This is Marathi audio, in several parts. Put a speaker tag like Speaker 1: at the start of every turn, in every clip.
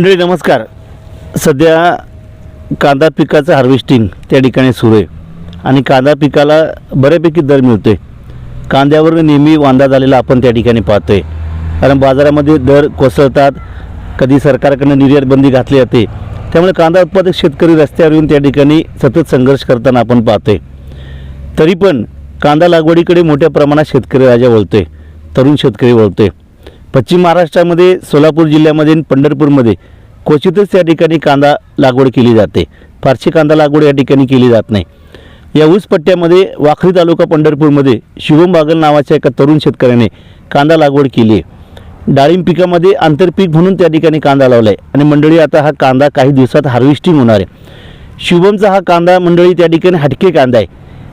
Speaker 1: मंडळी नमस्कार. सध्या कांदा पिकाचं हार्वेस्टिंग त्या ठिकाणी सुरू आहे. आणि कांदा पिकाला बऱ्यापैकी दर मिळतोय. कांद्यावर नेहमी वांदा झालेला आपण त्या ठिकाणी पाहतो आहे कारण बाजारामध्ये दर कोसळतात. कधी सरकारकडनं निर्यात बंदी घातली जाते. त्यामुळे कांदा उत्पादक शेतकरी रस्त्यावर येऊन त्या ठिकाणी सतत संघर्ष करताना आपण पाहतोय. तरी पण कांदा लागवडीकडे मोठ्या प्रमाणात शेतकरी राजा वळतोय. तरुण शेतकरी वळतोय. पश्चिम महाराष्ट्रामध्ये सोलापूर जिल्ह्यामध्ये आणि पंढरपूरमध्ये क्वचितच या ठिकाणी कांदा लागवड केली जाते. फारशी कांदा लागवड या ठिकाणी केली जात नाही. या ऊस पट्ट्यामध्ये वाखरी तालुका पंढरपूरमध्ये शिवम बागल नावाच्या एका तरुण शेतकऱ्याने कांदा लागवड केली आहे. डाळिंब पिकामध्ये आंतरपीक म्हणून त्या ठिकाणी कांदा लावला आहे आणि मंडळी आता हा कांदा काही दिवसात हार्वेस्टिंग होणार आहे. शुभमचा हा कांदा मंडळी त्या ठिकाणी हटके कांदा आहे.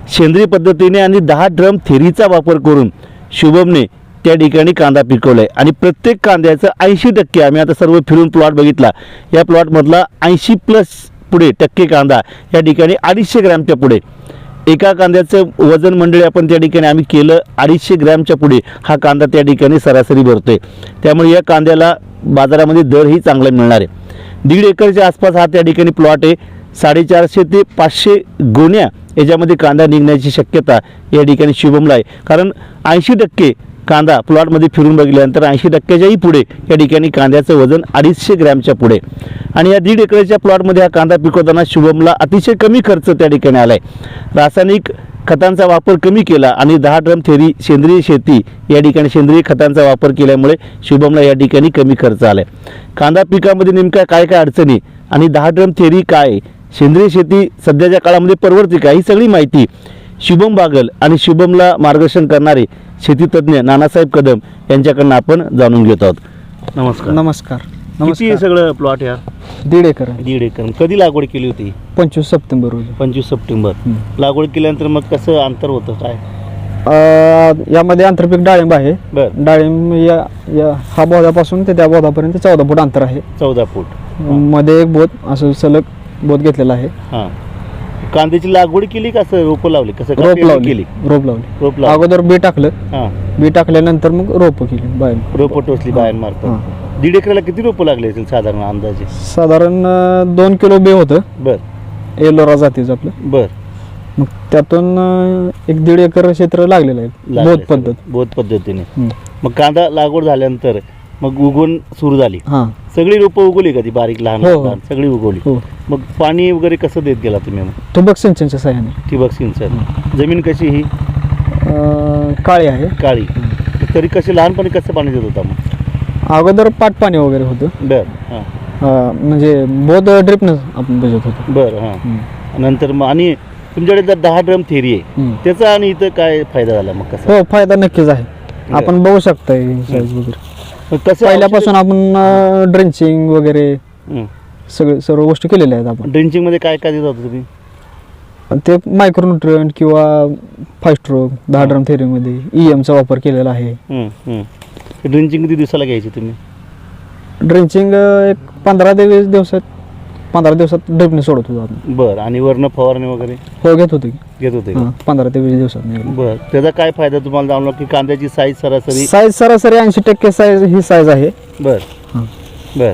Speaker 1: सेंद्रिय पद्धतीने आणि दहा ड्रम थेरीचा वापर करून शुभमने त्या ठिकाणी कांदा पिकवला आहे आणि प्रत्येक कांद्याचं ऐंशी टक्के आम्ही आता सर्व फिरून प्लॉट बघितला. या प्लॉटमधला ऐंशी प्लस पुढे टक्के कांदा या ठिकाणी अडीचशे ग्रॅमच्या पुढे. एका कांद्याचं वजन मंडळी आपण त्या ठिकाणी आम्ही केलं अडीचशे ग्रॅमच्या पुढे हा कांदा त्या ठिकाणी सरासरी भरतो आहे त्यामुळे या कांद्याला बाजारामध्ये दरही चांगला मिळणार आहे. दीड एकरच्या आसपास हा त्या ठिकाणी प्लॉट आहे. साडेचारशे ते पाचशे गोण्या याच्यामध्ये कांदा निघण्याची शक्यता या ठिकाणी शुभमला आहे. कारण ऐंशी टक्के कांदा प्लॉटमध्ये फिरून बघितल्यानंतर ऐंशी टक्क्याच्याही पुढे या ठिकाणी कांद्याचं वजन अडीचशे ग्रॅमच्या पुढे. आणि या दीड एकरच्या प्लॉटमध्ये हा कांदा पिकवताना शुभमला अतिशय कमी खर्च त्या ठिकाणी आला आहे रासायनिक खतांचा वापर कमी केला आणि दहा ड्रम थेरी सेंद्रिय शेती या ठिकाणी सेंद्रिय खतांचा वापर केल्यामुळे शुभमला या ठिकाणी कमी खर्च आला आहे कांदा पिकामध्ये नेमक्या काय काय अडचणी आणि दहा ड्रम थेरी काय? सेंद्रिय शेती सध्याच्या काळामध्ये परवडते का? ही सगळी माहिती शुभम बागल आणि शुभमला मार्गदर्शन करणारे शेतीतज्ञ नानासाहेब कदम यांच्याकडनं आपण जाणून घेत आहोत. नमस्कार.
Speaker 2: नमस्कार.
Speaker 1: किती
Speaker 2: नमस्कार.
Speaker 1: आहे सगळं प्लॉट या
Speaker 2: दीड एकर आहे.
Speaker 1: दीड एकर. कधी लागवड केली होती?
Speaker 2: पंचवीस सप्टेंबर रोजी.
Speaker 1: पंचवीस सप्टेंबर.
Speaker 2: हं.
Speaker 1: लागवड केल्यानंतर मग कसं अंतर होतं? काय?
Speaker 2: अं, यामध्ये आंतरपीक डाळिंब आहे.
Speaker 1: बर.
Speaker 2: डाळिंब या या हा बोधापासून ते त्या बोधापर्यंत चौदा फूट अंतर आहे.
Speaker 1: चौदा फूट.
Speaker 2: मध्ये एक बोध असं सलग बोध घेतलेला आहे.
Speaker 1: हां. कांद्याची लागवड केली का असं रोपं लावली? कसं का
Speaker 2: रोप
Speaker 1: पेरणी
Speaker 2: लावली
Speaker 1: केली?
Speaker 2: रोप लावली.
Speaker 1: रोप लावली.
Speaker 2: अगोदर बी टाकलं.
Speaker 1: हां.
Speaker 2: बी टाकल्यानंतर मग रोप केली बाहेर.
Speaker 1: रोपं टोचली बाहेर मारतात.
Speaker 2: हां.
Speaker 1: दीड एकराला किती रोपं लागले असेल साधारण अंदाजे?
Speaker 2: साधारण अं, दोन किलो बी होतं.
Speaker 1: बर.
Speaker 2: एलोरा जातीचं आपलं.
Speaker 1: बर.
Speaker 2: मग त्यातून अं, एक दीड एकर क्षेत्र लागलेलं आहे.
Speaker 1: लागले
Speaker 2: बोध पद्धत.
Speaker 1: बोध पद्धतीने.
Speaker 2: हं.
Speaker 1: मग कांदा लागवड झाल्यानंतर मग उगवण सुरू झाली.
Speaker 2: हां.
Speaker 1: सगळी रोपं उगवली का ती बारीक लहान
Speaker 2: हो, हो.
Speaker 1: लहान सगळी उगवली.
Speaker 2: हो.
Speaker 1: मग पाणी वगैरे कसं देत गेला तुम्ही मग?
Speaker 2: ठिबक सिंचनच्या सहाय्याने.
Speaker 1: ठिबक सिंचन. जमीन कशी ही?
Speaker 2: अं, काळी आहे.
Speaker 1: काळी. तरी कशी लहानपणी कसं पाणी देत होता मग?
Speaker 2: अगोदर पाट पाणी वगैरे होतं.
Speaker 1: बर हां.
Speaker 2: अं, म्हणजे बोध ड्रिपनं आपण बजत होतो.
Speaker 1: बर हां. नंतर मग आणि तुमच्याकडे जर दहा ड्रम थेरी आहे. त्याचा आणि इथं काय फायदा झाला मग कसा?
Speaker 2: हो फायदा नक्कीच आहे. आपण बघू शकता वगैरे.
Speaker 1: कसं
Speaker 2: पहिल्यापासून आपण ड्रेंचिंग वगैरे. सगळे सर्व गोष्टी केलेल्या आहेत आपण.
Speaker 1: ड्रिंचिंगमध्ये काय काय देत होता तुम्ही?
Speaker 2: ते मायक्रोन्युट्रियंट किंवा फायस्ट्रोक दहा ड्रम थेरीमध्ये ई एमचा वापर केलेला आहे.
Speaker 1: ड्रिंचिंग किती दिवसाला घ्यायची तुम्ही?
Speaker 2: ड्रेंचिंग एक पंधरा ते वीस दिवसात. पंधरा दिवसात ड्रिपने सोडत होतो आपण
Speaker 1: बर आणि वर्ण फवारणी वगैरे?
Speaker 2: हो घेत होतो
Speaker 1: घेत होते का?
Speaker 2: पंधरा ते वीस दिवसात
Speaker 1: बर त्याचा काय फायदा तुम्हाला जाणवला की कांद्याची साईज सरासरी?
Speaker 2: साईज सरासरी ऐंशी टक्के साईज ही साईज आहे.
Speaker 1: बर.
Speaker 2: हां.
Speaker 1: बर.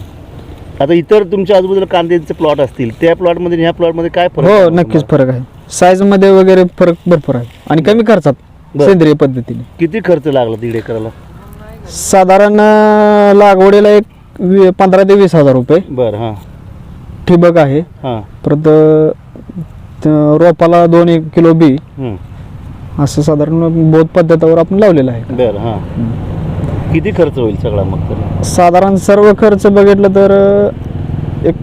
Speaker 1: आता इतर तुमच्या आजूबाजूला कांद्याचे प्लॉट असतील त्या प्लॉटमध्ये ह्या प्लॉटमध्ये काय फरक
Speaker 2: हो
Speaker 1: आहे
Speaker 2: नक्कीच? फरक आहे. साईजमध्ये वगैरे फरक भरपूर आहे. आणि कमी खर्चात
Speaker 1: बरं.
Speaker 2: सेंद्रिय पद्धतीने.
Speaker 1: किती खर्च लागला दीड एकराला?
Speaker 2: साधारण अं, लागवडीला एक वी- पंधरा ते वीस हजार रुपये.
Speaker 1: बर हां.
Speaker 2: ठिबक आहे.
Speaker 1: हां.
Speaker 2: परत अं, रोपाला दोन एक किलो बी. असं साधारण बोध पद्धतीवर आपण लावलेलं आहे.
Speaker 1: बर हां. किती खर्च होईल सगळा मग तरी?
Speaker 2: साधारण सर्व खर्च बघितलं तर अं, एक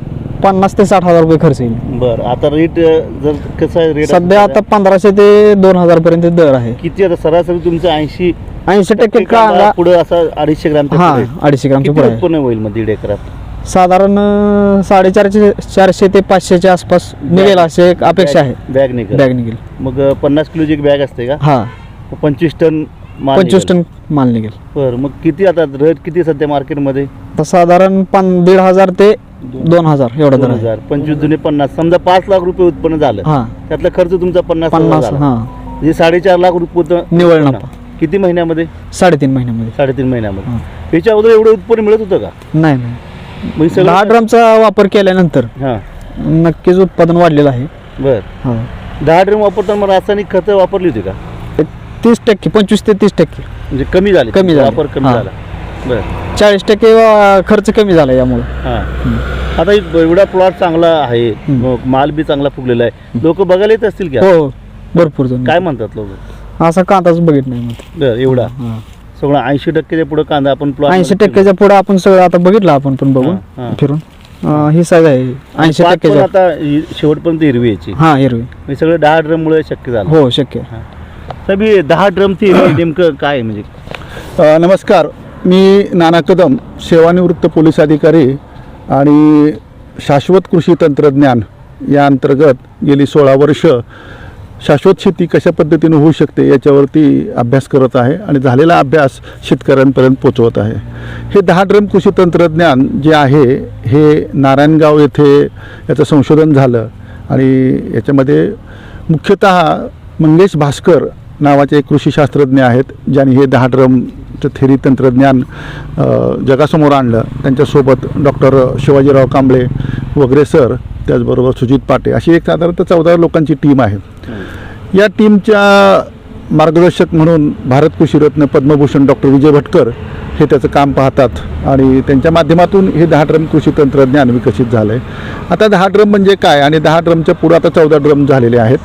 Speaker 2: पन्नास ते साठ हजार रुपये खर्च येईल.
Speaker 1: बर आता रेट जर कसं आहे रेट
Speaker 2: सध्या आता पंधराशे ते दोन हजार पर्यंत दर आहे.
Speaker 1: किती आता सरासरी तुमचं ऐंशी
Speaker 2: ऐंशी टक्के कांदा
Speaker 1: पुढे असं अडीचशे ग्राम
Speaker 2: हा अडीचशे ग्रामचे पुढे आहे.
Speaker 1: उत्पन्न होईल मग दीड एकरात?
Speaker 2: साधारण अं, साडेचारशे चारशे ते पाचशेच्या आसपास निघेल असे एक अपेक्षा आहे.
Speaker 1: बॅग निघेल.
Speaker 2: बॅग निघेल.
Speaker 1: मग अं, पन्नास किलोची एक बॅग असते का?
Speaker 2: हा.
Speaker 1: मग पंचवीस टन माल
Speaker 2: पंचवीस
Speaker 1: निघेल.
Speaker 2: टन माल निघेल.
Speaker 1: बरं मग किती आता रेट किती सध्या मार्केटमध्ये?
Speaker 2: तर साधारण पन दीड हजार ते दोन हजार एवढा दर
Speaker 1: दोन
Speaker 2: आहे.
Speaker 1: हजार. पंचवीस जुने पन्नास. समजा पाच लाख रुपये उत्पन्न झालं.
Speaker 2: हा.
Speaker 1: त्यातला खर्च तुमचा पन्नास हजार
Speaker 2: पन्नास
Speaker 1: झाला.
Speaker 2: हा.
Speaker 1: म्हणजे साडेचार लाख रुपये उत्पन्न-
Speaker 2: निव्वळ नफा.
Speaker 1: किती महिन्यामध्ये?
Speaker 2: साडेतीन महिन्यामध्ये.
Speaker 1: साडेतीन महिन्यामध्ये. याच्या अगोदर एवढं उत्पन्न मिळत होतं का?
Speaker 2: नाही नाही.
Speaker 1: मग हे सगळं
Speaker 2: दहा ड्रमचा वापर केल्यानंतर
Speaker 1: हां.
Speaker 2: नक्कीच उत्पादन वाढलेलं आहे.
Speaker 1: बर.
Speaker 2: हा.
Speaker 1: दहा ड्रम वापरताना मग रासायनिक खतं वापरली होती का?
Speaker 2: तीस टक्के पंचवीस ते तीस टक्के.
Speaker 1: म्हणजे कमी झाली.
Speaker 2: कमी झाली.
Speaker 1: वापर कमी
Speaker 2: हां.
Speaker 1: झाला. बर.
Speaker 2: चाळीस टक्के अं, खर्च कमी झाला यामुळे.
Speaker 1: हां. आता एवढा प्लॉट चांगला आहे.
Speaker 2: हम्म.
Speaker 1: मग माल बी चांगला फुगलेला आहे. लोक बघायला येत असतील का
Speaker 2: हो भरपूर जण.
Speaker 1: काय म्हणतात लोक?
Speaker 2: असा कांदाच बघित नाही मग
Speaker 1: बर एवढा. सगळं ऐंशी टक्क्याच्या पुढे कांदा आपण
Speaker 2: ऐंशी टक्क्याच्या पुढे आपण सगळं आता बघितलं आपण पण बघून
Speaker 1: हा, हा.
Speaker 2: फिरून. अं, ही साईज आहे ऐंशी टक्क्याच्या
Speaker 1: आता हि- शेवटपर्यंत हिरवी यायची.
Speaker 2: हा हिरवी.
Speaker 1: हे सगळं दहा ड्रम मुळे शक्य झालं.
Speaker 2: हो शक्य.
Speaker 1: साहेब हे दहा ड्रमची हिरवी नेमकं काय आहे म्हणजे?
Speaker 3: अ, नमस्कार. मी नाना कदम सेवानिवृत्त पोलीस अधिकारी आणि शाश्वत कृषी तंत्रज्ञान या अंतर्गत गेली सोळा वर्ष शाश्वत शेती कशा पद्धतीने होऊ शकते याच्यावरती अभ्यास करत आहे आणि झालेला अभ्यास शेतकऱ्यांपर्यंत पोचवत आहे. हे दहा ड्रम कृषी तंत्रज्ञान जे आहे हे नारायणगाव येथे याचं संशोधन झालं आणि याच्यामध्ये मुख्यतः मंगेश भास्कर नावाचे एक कृषीशास्त्रज्ञ आहेत ज्यांनी हे दहा ड्रमचं थेरी तंत्रज्ञान जगासमोर आणलं. त्यांच्यासोबत डॉक्टर शिवाजीराव कांबळे वगैरे सर त्याचबरोबर सुजित पाटे अशी एक साधारणतः चौदा लोकांची टीम आहे. या टीमच्या मार्गदर्शक म्हणून भारत कृषीरत्न पद्मभूषण डॉक्टर विजय भटकर हे त्याचं काम पाहतात आणि त्यांच्या माध्यमातून हे दहा ड्रम कृषी तंत्रज्ञान विकसित झालं आहे आता दहा ड्रम म्हणजे काय? आणि दहा ड्रमच्या पुढं आता चौदा ड्रम झालेले आहेत.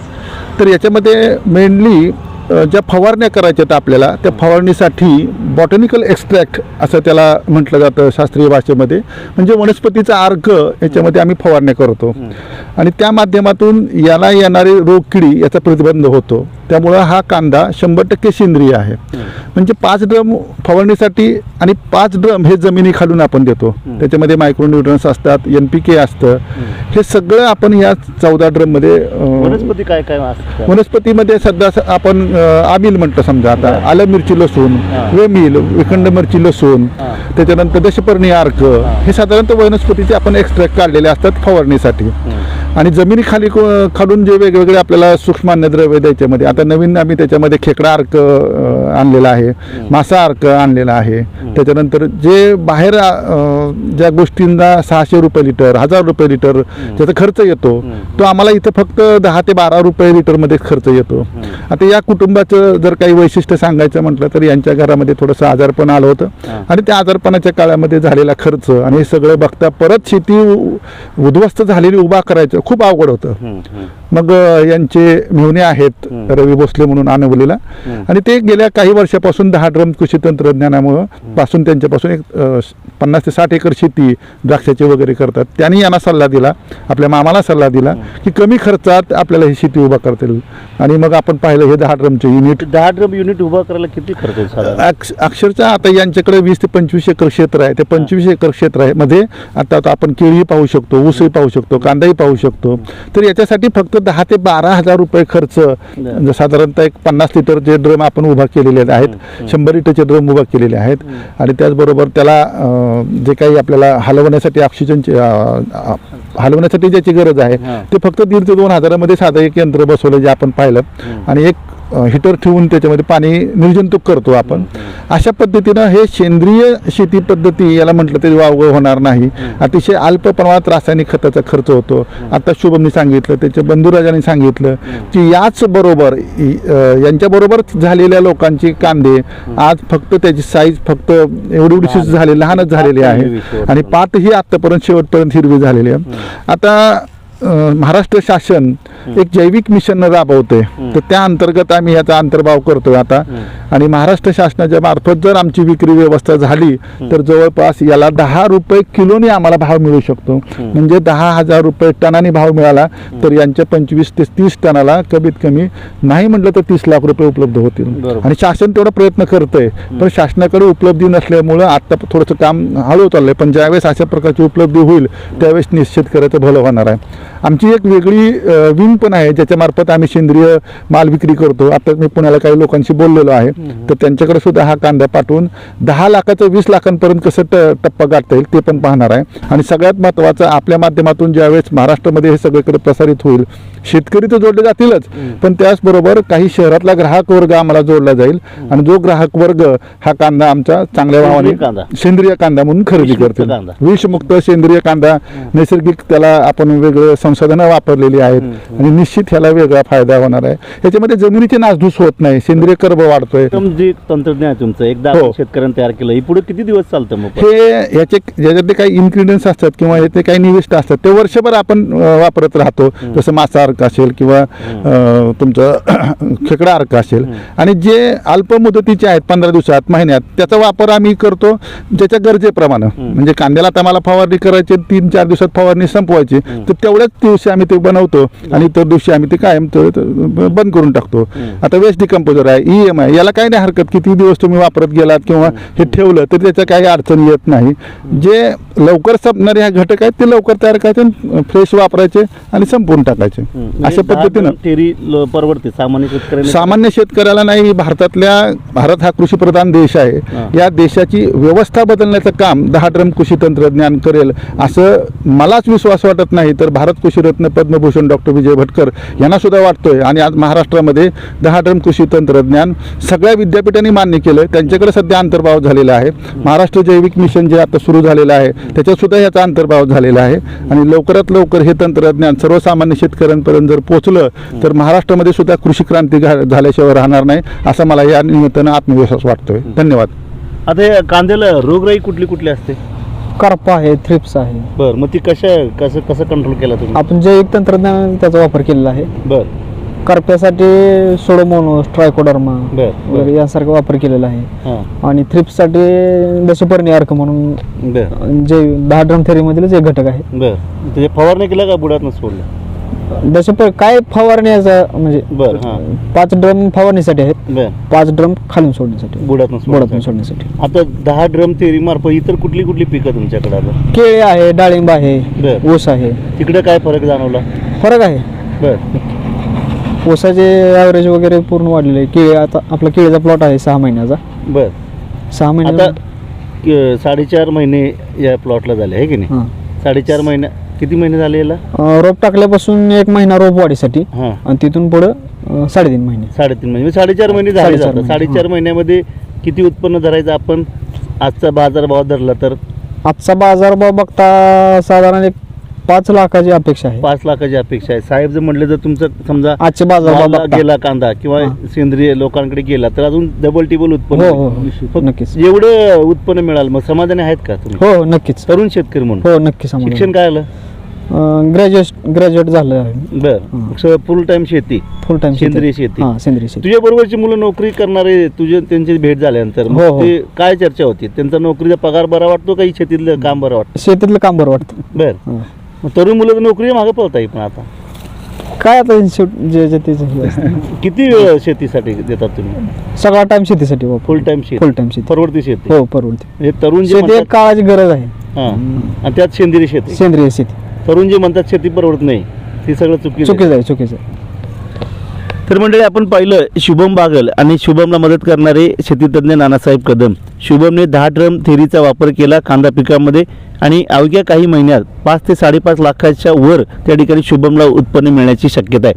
Speaker 3: तर याच्यामध्ये मेनली ज्या फवारण्या करायच्या आहेत आपल्याला त्या फवारणीसाठी बॉटनिकल एक्स्ट्रॅक्ट असं त्याला म्हटलं जातं शास्त्रीय भाषेमध्ये. म्हणजे वनस्पतीचा अर्क याच्यामध्ये आम्ही फवारण्या करतो. आणि त्या माध्यमातून याला येणारे रोग किडी याचा प्रतिबंध होतो. त्यामुळं हा कांदा शंभर टक्के सेंद्रिय आहे. म्हणजे पाच ड्रम फवारणीसाठी आणि पाच ड्रम हे जमिनी खालून आपण देतो. त्याच्यामध्ये मायक्रोन्युट्रन्स असतात एन पी के असतं. हे सगळं आपण या चौदा ड्रममध्ये
Speaker 1: वनस्पती काय काय
Speaker 3: वनस्पतीमध्ये सध्या आपण आमिल म्हटलं समजा आता. आलं मिरची लसूण. वेमील विखंड मिरची लसूण. त्याच्यानंतर दशपर्णी अर्क हे. साधारणतः वनस्पतीचे आपण एक्स्ट्रॅक्ट काढलेले असतात फवारणीसाठी. आणि जमिनीखाली को- खालून जे वेगवेगळे आपल्याला सूक्ष्म अन्नद्रव्य त्याच्यामध्ये आता नवीन आम्ही त्याच्यामध्ये खेकडा अर्क आणलेला आहे मासा अर्क आणलेला आहे. त्याच्यानंतर जे बाहेर ज्या गोष्टींना सहाशे रुपये लिटर हजार रुपये लिटर ज्याचा खर्च येतो तो आम्हाला इथं फक्त दहा ते बारा रुपये लिटरमध्ये खर्च येतो. आता या कुटुंबाचं जर काही वैशिष्ट्य सांगायचं म्हटलं तर यांच्या घरामध्ये थोडंसं आजारपण आलं होतं. आणि त्या आजारपणाच्या काळामध्ये झालेला खर्च आणि हे सगळं बघता परत शेती उद्ध्वस्त झालेली उभा करायचं खूप अवघड होतं. मग यांचे मेहुणे आहेत. रवी भोसले म्हणून आनवलीला. आणि ते गेल्या काही वर्षापासून दहा ड्रम कृषी तंत्रज्ञानामुळं पासून त्यांच्यापासून एक पन्नास ते साठ एकर शेती द्राक्षाची वगैरे करतात. त्यांनी यांना सल्ला दिला आपल्या मामाला सल्ला दिला की कमी खर्चात आपल्याला ही शेती उभा करता येईल. आणि मग आपण पाहिलं हे दहा ड्रमचे युनिट.
Speaker 1: दहा ड्रम युनिट उभा करायला किती खर्च
Speaker 3: अक्षरशः आता यांच्याकडे वीस ते पंचवीस एकर क्षेत्र आहे. ते पंचवीस एकर क्षेत्र आहे. मध्ये आता आता आपण केळी पाहू शकतो ऊसही पाहू शकतो कांदाही पाहू शकतो. तर याच्यासाठी फक्त दहा ते बारा हजार रुपये खर्च. साधारणतः एक पन्नास लिटरचे ड्रम आपण उभा केलेले आहेत शंभर लिटरचे ड्रम उभा केलेले आहेत. आणि त्याचबरोबर त्याला जे काही आपल्याला हलवण्यासाठी ऑक्सिजनचे हलवण्यासाठी ज्याची गरज आहे. ते फक्त दीड ते दोन हजारामध्ये साधं एक यंत्र बसवलं जे आपण पाहिलं. आणि एक हिटर ठेवून त्याच्यामध्ये पाणी निर्जंतुक करतो आपण. अशा पद्धतीनं हे सेंद्रिय शेती पद्धती याला म्हटलं तरी वावगं होणार नाही. अतिशय अल्प प्रमाणात रासायनिक खताचा खर्च होतो. आता शुभमनी सांगितलं त्याच्या बंधुराजांनी सांगितलं की याच बरोबर यांच्या बरोबर झालेल्या लोकांची कांदे आज फक्त त्याची साईज फक्त एवढी एवढीशीच झाली लहानच झालेली आहे. आणि पात ही आतापर्यंत शेवटपर्यंत हिरवी झालेली आहे. आता महाराष्ट्र शासन एक जैविक मिशन राबवते तर त्या अंतर्गत आम्ही याचा अंतर्भाव करतोय आता. आणि महाराष्ट्र शासनाच्या मार्फत जर आमची विक्री व्यवस्था झाली तर जवळपास याला दहा रुपये किलोने आम्हाला भाव मिळू शकतो. म्हणजे दहा हजार रुपये टनाने भाव मिळाला तर यांच्या पंचवीस ते तीस टनाला कमीत कमी नाही म्हटलं तर तीस लाख रुपये उपलब्ध होतील. आणि शासन तेवढा प्रयत्न करतंय. पण शासनाकडे उपलब्धी नसल्यामुळं आता थोडंसं काम हळू चाललंय. पण ज्यावेळेस अशा प्रकारची उपलब्धी होईल त्यावेळेस निश्चित करायचं भलं होणार आहे. आमची एक वेगळी विंग पण आहे ज्याच्यामार्फत आम्ही सेंद्रिय माल विक्री करतो. आता मी पुण्याला काही लोकांशी बोललेलो आहे. तर त्यांच्याकडे सुद्धा हा कांदा पाठवून दहा लाखाचं वीस लाखांपर्यंत कसं ट टप्पा गाठता येईल ते पण पाहणार आहे. आणि सगळ्यात महत्त्वाचं आपल्या माध्यमातून ज्यावेळेस महाराष्ट्रामध्ये हे सगळीकडे प्रसारित होईल शेतकरी तर जोडले जातीलच. पण त्याचबरोबर काही शहरातला ग्राहक वर्ग आम्हाला जोडला जाईल. आणि जो ग्राहक वर्ग हा कांदा आमचा चांगल्या भावाने. सेंद्रिय कांदा म्हणून खरेदी
Speaker 1: कांदा.
Speaker 3: विषमुक्त सेंद्रिय कांदा. नैसर्गिक त्याला आपण वेगळं संसाधनं वापरलेली आहेत. आणि निश्चित ह्याला वेगळा फायदा होणार आहे. याच्यामध्ये जमिनीची नासधूस होत नाही सेंद्रिय कर्ब वाढतोय.
Speaker 1: जे तंत्रज्ञान आहे तुमचं एकदा
Speaker 3: हो.
Speaker 1: शेतकऱ्यांनी तयार केलं हे पुढे किती दिवस चालतं मग?
Speaker 3: हे याचे याच्यातले काही इन्ग्रेडियंट्स असतात किंवा याचे काही निविष्ट असतात ते वर्षभर आपण अ, वापरत राहतो. जसं मासा अर्क असेल किंवा अ, तुमचं खेकडा अर्क असेल. आणि जे अल्प मुदतीचे आहेत पंधरा दिवसात महिन्यात त्याचा वापर आम्ही करतो ज्याच्या गरजेप्रमाणे. म्हणजे कांद्याला आता मला फवारणी करायची तीन चार दिवसात फवारणी संपवायची तर तेवढ्याच दिवशी आम्ही ते बनवतो आणि इतर दिवशी आम्ही ते कायम ते- ते बंद करून टाकतो. आता वेस्ट डिकम्पोजर आहे ई एम आहे याला काही नाही हरकत किती दिवस तुम्ही वापरत गेलात किंवा हे ठेवलं तर त्याच्या काही अडचण येत नाही. जे लवकर संपणारे ह्या घटक आहेत ते लवकर तयार करायचे फ्रेश वापरायचे आणि संपवून टाकायचे.
Speaker 1: म्हणजे
Speaker 3: अशा
Speaker 1: दहा
Speaker 3: पद्धतीनं.
Speaker 1: परवडते सामान्य शेतकऱ्यांना.
Speaker 3: सामान्य शेतकऱ्याला नाही भारतातल्या भारत हा कृषीप्रधान देश
Speaker 1: हा.
Speaker 3: आहे या देशाची व्यवस्था बदलण्याचं काम दहा ड्रम कृषी तंत्रज्ञान करेल असं मलाच विश्वास वाटत नाही. तर भारत कृषीरत्न पद्मभूषण डॉक्टर विजय भटकर यांना सुद्धा वाटतोय. आणि आज महाराष्ट्रामध्ये दहा ड्रम कृषी तंत्रज्ञान सगळ्या विद्यापीठांनी मान्य केलं त्यांच्याकडे सध्या अंतर्भाव झालेला आहे. महाराष्ट्र जैविक मिशन जे आता सुरू झालेलं आहे त्याच्यात सुद्धा याचा अंतर्भाव झालेला आहे. आणि लवकरात लवकर हे तंत्रज्ञान सर्वसामान्य शेतकऱ्यांपर्यंत जर पोहोचलं तर महाराष्ट्रामध्ये सुद्धा कृषी क्रांती झाल्याशिवाय राहणार नाही असा मला या निमित्तानं आत्मविश्वास वाटतोय. धन्यवाद.
Speaker 1: आता हे कांद्याला रोगराई कुठली कुठली असते?
Speaker 2: करपा आहे थ्रिप्स आहे.
Speaker 1: बर मग ती कशा कसं कसं कंट्रोल केला तुम्ही?
Speaker 2: आपण जैविक तंत्रज्ञान त्याचा वापर केलेला आहे.
Speaker 1: बर.
Speaker 2: करप्यासाठी सोडोमोनोस ट्रायकोडर्मा
Speaker 1: बर
Speaker 2: वगैरे यासारखा वापर केलेला आहे.
Speaker 1: हां.
Speaker 2: आणि थ्रिप्ससाठी दशपर्णी अर्क म्हणून जे दहा ड्रम थेरीमधीलच एक घटक आहे.
Speaker 1: बर. त्याचे फवारणी केला का बुडात सोडलं?
Speaker 2: दशपर काय फवारण्याचा म्हणजे
Speaker 1: बर हां.
Speaker 2: पाच ड्रम फवारणीसाठी आहेत.
Speaker 1: बर.
Speaker 2: पाच ड्रम खालून सोडण्यासाठी.
Speaker 1: बुडात
Speaker 2: बोडातून सोडण्यासाठी.
Speaker 1: आता दहा ड्रम तेरी मार्फत इतर कुठली कुठली पिकं तुमच्याकडे आता?
Speaker 2: केळी आहे डाळिंब आहे
Speaker 1: बर.
Speaker 2: ऊस आहे.
Speaker 1: तिकडे काय फरक जाणवला?
Speaker 2: फरक आहे.
Speaker 1: बर.
Speaker 2: ऊसाचे ॲव्हरेज वगैरे पूर्ण वाढलेले आहे. केळी आता आपला केळीचा प्लॉट आहे सहा महिन्याचा.
Speaker 1: बर.
Speaker 2: सहा
Speaker 1: आता
Speaker 2: महिन्या
Speaker 1: क- साडेचार महिने या प्लॉटला झाले आहे की नाही?
Speaker 2: हां.
Speaker 1: साडेचार महिने किती महिने झाले याला?
Speaker 2: अं, रोप टाकल्यापासून एक महिना रोप वाढीसाठी.
Speaker 1: हां.
Speaker 2: आणि तिथून पुढं साडेतीन महिने.
Speaker 1: साडेतीन महिने. म्हणजे साडेचार महिने झाले
Speaker 2: साडेचार
Speaker 1: जातात.
Speaker 2: महिने,
Speaker 1: साडेचार. महिन्यामध्ये किती उत्पन्न धरायचं आपण? आजचा बाजारभाव धरला तर?
Speaker 2: आजचा बाजारभाव बघता साधारण एक पाच लाखाची अपेक्षा आहे.
Speaker 1: पाच लाखाची अपेक्षा आहे. साहेब जर म्हटलं जर तुमचं समजा
Speaker 2: आजचे बाजारभाव
Speaker 1: मालला
Speaker 2: बघता
Speaker 1: गेला कांदा किंवा
Speaker 2: हां.
Speaker 1: सेंद्रिय लोकांकडे गेला तर अजून डबल टिबल उत्पन्न
Speaker 2: हो. हो, हो.
Speaker 1: फक्त
Speaker 2: नक्कीच.
Speaker 1: एवढं उत्पन्न मिळालं मग समाधानी आहेत का तुम्ही?
Speaker 2: हो हो नक्कीच.
Speaker 1: तरुण शेतकरी म्हणून.
Speaker 2: हो नक्की
Speaker 1: शिक्षण काय आलं?
Speaker 2: ग्रॅज्युएट ग्रॅज्युएट झालं आहे.
Speaker 1: बर. फुल टाइम शेती.
Speaker 2: फुल टाइम
Speaker 1: सेंद्रिय शेती.
Speaker 2: हां सेंद्रिय शेती.
Speaker 1: तुझ्या बरोबरची मुलं नोकरी करणारे तुझे त्यांची भेट झाल्यानंतर मग
Speaker 2: हो, हो.
Speaker 1: ते काय चर्चा होती? त्यांचा नोकरीचा पगार बरा वाटतो का? ही शेतीतलं काम बरं वाटतं?
Speaker 2: शेतीतलं काम बरं वाटतं.
Speaker 1: बर.
Speaker 2: हां.
Speaker 1: मग तरुण मुलं तर नोकरी मागे पळता पण आता.
Speaker 2: काय आता शेवट जे जे तेच हे असतं.
Speaker 1: किती वेळ शेतीसाठी देतात तुम्ही?
Speaker 2: सगळा टाइम शेतीसाठी
Speaker 1: फुल टाइम शेती?
Speaker 2: फुल टाइम शेती.
Speaker 1: परवडती शेती?
Speaker 2: हो परवडते.
Speaker 1: म्हणजे तरुण जे
Speaker 2: शेती एक
Speaker 1: म्हणतात
Speaker 2: काळाची गरज आहे.
Speaker 1: हां. आणि त्यात सेंद्रिय शेती.
Speaker 2: सेंद्रिय शेती.
Speaker 1: तरुण जे म्हणतात शेती परवडत नाही ती सगळं चुकीचं आहे.
Speaker 2: चुकीचं आहे चुकीचं आहे.
Speaker 1: तर मंडळी आपण पाहिलं शुभम बागल आणि शुभमला मदत करणारे शेतीतज्ञ नानासाहेब कदम. शुभमने दहा ड्रम थेरीचा वापर केला कांदा पिकामध्ये. आणि अवघ्या काही महिन्यात पाच ते साडेपाच लाखाच्या वर त्या ठिकाणी शुभमला उत्पन्न मिळण्याची शक्यता आहे.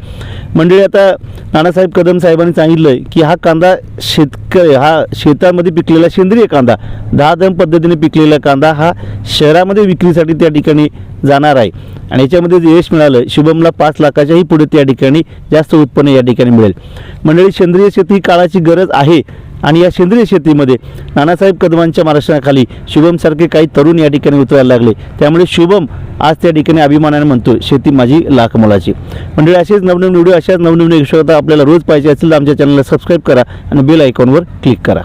Speaker 1: मंडळी आता नानासाहेब कदम साहेबांनी सांगितलं की हा कांदा शेतकरी हा शेतामध्ये पिकलेला सेंद्रिय कांदा दहा दम पद्धतीने पिकलेला कांदा हा शहरामध्ये विक्रीसाठी त्या ठिकाणी जाणार आहे. आणि याच्यामध्ये जे यश मिळालं शुभमला पाच लाखाच्याही पुढे त्या ठिकाणी जास्त उत्पन्न या ठिकाणी मिळेल. मंडळी सेंद्रिय शेती ही काळाची गरज आहे. आणि या सेंद्रिय शेतीमध्ये नानासाहेब कदमांच्या मार्गदर्शनाखाली शुभमसारखे काही तरुण या ठिकाणी उतरायला लागले. त्यामुळे शुभम आज त्या ठिकाणी अभिमानाने म्हणतो शेती माझी लाख मोलाची. मंडळी असेच नवनवीन व्हिडिओ अशाच नवनवीन विषयात आपल्याला रोज पाहिजे असेल तर आमच्या चॅनलला सबस्क्राईब करा आणि बेल आयकॉनवर क्लिक करा.